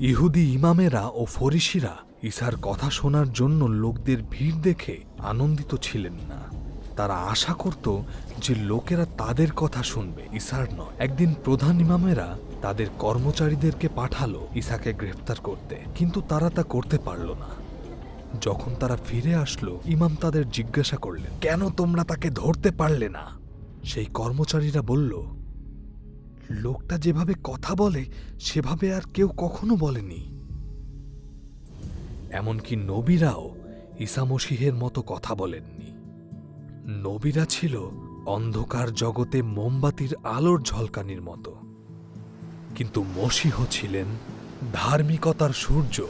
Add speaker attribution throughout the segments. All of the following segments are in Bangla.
Speaker 1: ইহুদি ইমামেরা ও ফরিসিরা ঈসার কথা শোনার জন্য লোকদের ভিড় দেখে আনন্দিত ছিলেন না। তারা আশা করত যে লোকেরা তাদের কথা শুনবে, ঈসার নয়। একদিন প্রধান ইমামেরা তাদের কর্মচারীদেরকে পাঠালো ঈসাকে গ্রেফতার করতে, কিন্তু তারা তা করতে পারল না। যখন তারা ফিরে আসলো, ইমাম তাদের জিজ্ঞাসা করলেন, কেন তোমরা তাকে ধরতে পারলে না? সেই কর্মচারীরা বলল লোকটা যেভাবে কথা বলে, সেভাবে আর কেউ কখনো বলেনি। এমনকি নবীরাও ঈসা মসিহের মতো কথা বলেননি। নবীরা ছিল অন্ধকার জগতে মোমবাতির আলোর ঝলকানির মতো। কিন্তু মসিহ ছিলেন ধার্মিকতার সূর্য।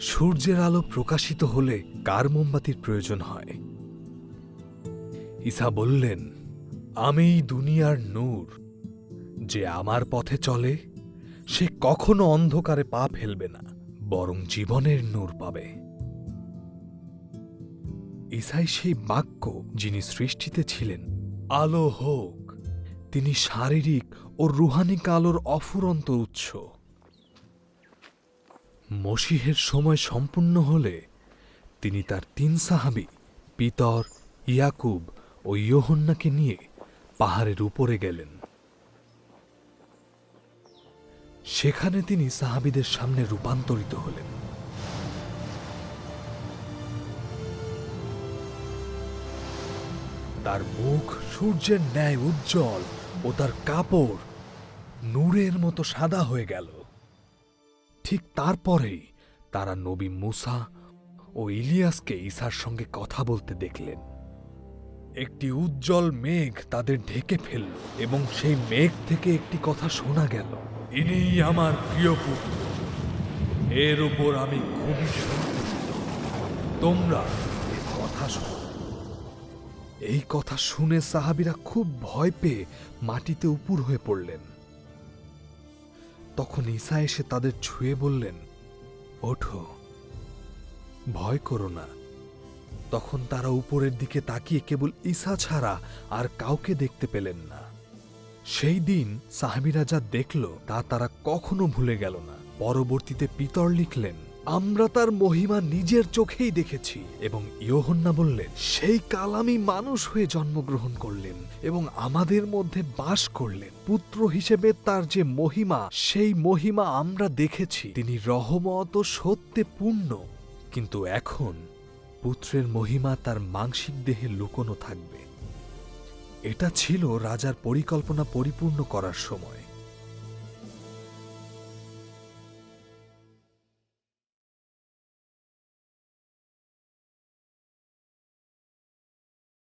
Speaker 1: সূর্যের আলো প্রকাশিত হলে কার মোমবাতির প্রয়োজন হয়? ঈসা বললেন, আমি দুনিয়ার নূর। যে আমার পথে চলে, সে কখনো অন্ধকারে পা ফেলবে না, বরং জীবনের নূর পাবে। ইসাই সেই বাক্য যিনি সৃষ্টিতে ছিলেন, আলো হোক, তিনি শারীরিক ও রুহানিক আলোর অফুরন্ত উৎস। মসিহের সময় সম্পূর্ণ হলে, তিনি তার তিন সাহাবি, পিতর, ইয়াকুব ও ইয়োহন্নাকে নিয়ে পাহাড়ের উপরে গেলেন। সেখানে তিনি সাহাবিদের সামনে রূপান্তরিত হলেন। তার মুখ সূর্যের ন্যায় উজ্জ্বল ও তার কাপড় নূরের মতো সাদা হয়ে গেল। ঠিক তারপরেই তারা নবী মুসা ও ইলিয়াসকে ঈসার সঙ্গে কথা বলতে দেখলেন। একটি উজ্জ্বল মেঘ তাদের ঢেকে ফেলল এবং সেই মেঘ থেকে একটি কথা শোনা গেল। ইনিই আমার প্রিয় পুত্র। এর উপর আমি খুবই তোমরা কথা শোনো। এই কথা শুনে সাহাবিরা খুব ভয় পেয়ে মাটিতে উপুর হয়ে পড়লেন। তখন ঈসা এসে তাদের ছুঁয়ে বললেন, ওঠো, ভয় করো না। তখন তারা উপরের দিকে তাকিয়ে কেবল ঈসা ছাড়া আর কাউকে দেখতে পেলেন না। সেই দিন সাহাবিরা যা দেখল, তা তারা কখনো ভুলে গেল না। পরবর্তীতে পিতর লিখলেন, আমরা তার মহিমা নিজের চোখেই দেখেছি এবং ইয়োহন্না বললেন, সেই কালামি মানুষ হয়ে জন্মগ্রহণ করলেন এবং আমাদের মধ্যে বাস করলেন। পুত্র হিসেবে তার যে মহিমা, সেই মহিমা আমরা দেখেছি। তিনি রহমত ও সত্যে পূর্ণ। কিন্তু এখন পুত্রের মহিমা তার মাংসিক দেহে লুকোনো থাকবে। এটা ছিল রাজার পরিকল্পনা পরিপূর্ণ করার সময়।